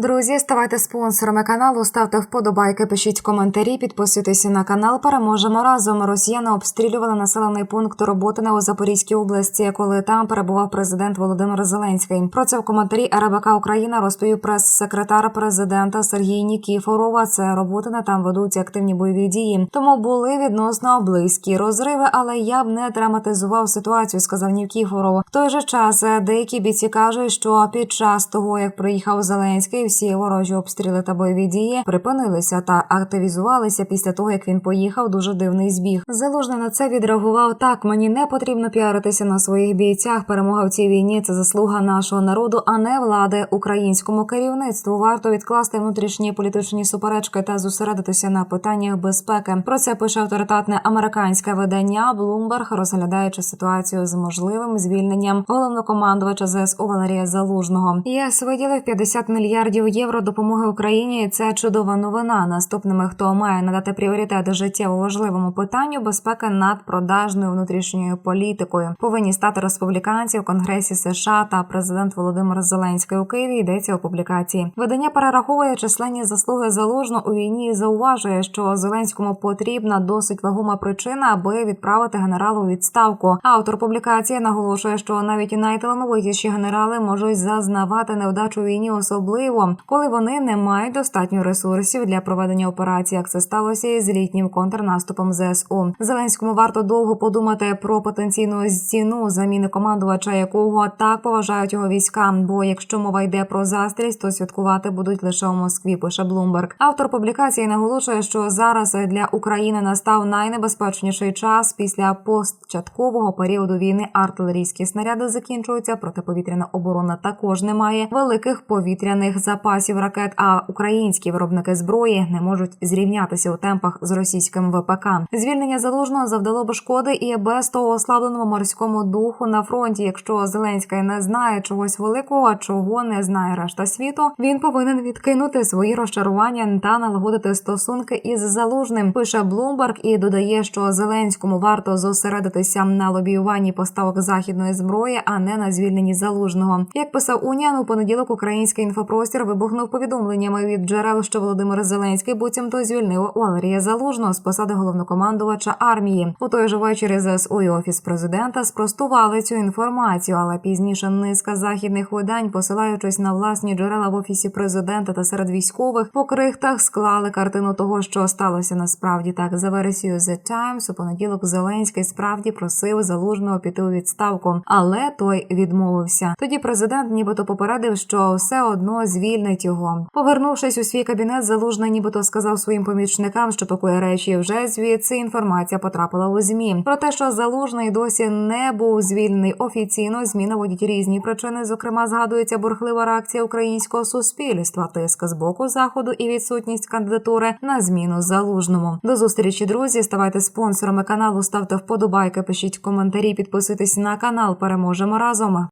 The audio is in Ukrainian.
Друзі, ставайте спонсорами каналу, ставте вподобайки, пишіть коментарі, підписуйтесь на канал. Переможемо разом. Росіяни обстрілювали населений пункт Роботине у Запорізькій області, коли там перебував президент Володимир Зеленський. Про це в коментарі РБК Україна розповів прес-секретар президента Сергій Нікіфорова. Це Роботине там ведуться активні бойові дії. Тому були відносно близькі розриви, але я б не драматизував ситуацію, сказав Нікіфоров. В той же час е, деякі бійці кажуть, що під час того, як приїхав Зеленський, всі ворожі обстріли та бойові дії припинилися та активізувалися після того, як він поїхав. Дуже дивний збіг. Залужний на це відреагував так. Мені не потрібно піаритися на своїх бійцях. Перемога в цій війні це заслуга нашого народу, а не влади українському керівництву. Варто відкласти внутрішні політичні суперечки та зосередитися на питаннях безпеки. Про це пише авторитетне американське видання Bloomberg, розглядаючи ситуацію з можливим звільненням головнокомандувача ЗСУ Валерія Залужного. ЄС виділив 50 мільярдів євро допомоги Україні. Це чудова новина. Наступними, хто має надати пріоритет життєво важливому питанню безпеки над продажною внутрішньою політикою, повинні стати республіканці в Конгресі США та президент Володимир Зеленський у Києві. Йдеться у публікації. Видання перераховує численні заслуги залужно у війні. і Зауважує, що Зеленському потрібна досить вагома причина, аби відправити генералу у відставку. Автор публікації наголошує, що навіть і найталановитіші генерали можуть зазнавати невдачу війні, особливо коли вони не мають достатньо ресурсів для проведення операції, як це сталося із літнім контрнаступом ЗСУ. Зеленському варто довго подумати про потенційну стіну заміни командувача, якого так поважають його війська. Бо якщо мова йде про застрість, то святкувати будуть лише у Москві. Пише Блумберг. Автор публікації наголошує, що зараз для України настав найнебезпечніший час після постчаткового періоду війни. Артилерійські снаряди закінчуються. Протиповітряна оборона також не має великих повітряних запасів ракет. А українські виробники зброї не можуть зрівнятися у темпах з російським ВПК. Звільнення залужного завдало б шкоди і без того ослабленому морському духу на фронті. Якщо Зеленський не знає чогось великого, чого не знає решта світу, він повинен відкинути свої розчарування та налагодити стосунки із залужним. Пише Блумберг і додає, що Зеленському варто зосередитися на лобіюванні поставок західної зброї, а не на звільненні залужного. Як писав Уніан, у понеділок український інфопростір вибухнув повідомленнями від джерел, що Володимир Зеленський буцімто звільнив Валерія Залужного з посади головнокомандувача армії. У той же вечір ЗСУ і офіс президента спростували цю інформацію, але пізніше низка західних видань, посилаючись на власні джерела в офісі президента та серед військових, по крихтах склали картину того, що сталося насправді так. За версією The Times, у понеділок Зеленський справді просив залужного піти у відставку, але той відмовився. Тоді президент, нібито попередив, що все одно звільнить його. Повернувшись у свій кабінет, залужний нібито сказав своїм помічникам, що пакує речі. Вже звідси інформація потрапила у змі. Про те, що залужний досі не був звільнений офіційно. Змі наводять різні причини. Зокрема, згадується бурхлива реакція українського суспільства, тиск з боку заходу і відсутність кандидатури на зміну залужному. До зустрічі, друзі. Ставайте спонсорами каналу, ставте вподобайки, пишіть коментарі, підписуйтесь на канал. Переможемо разом.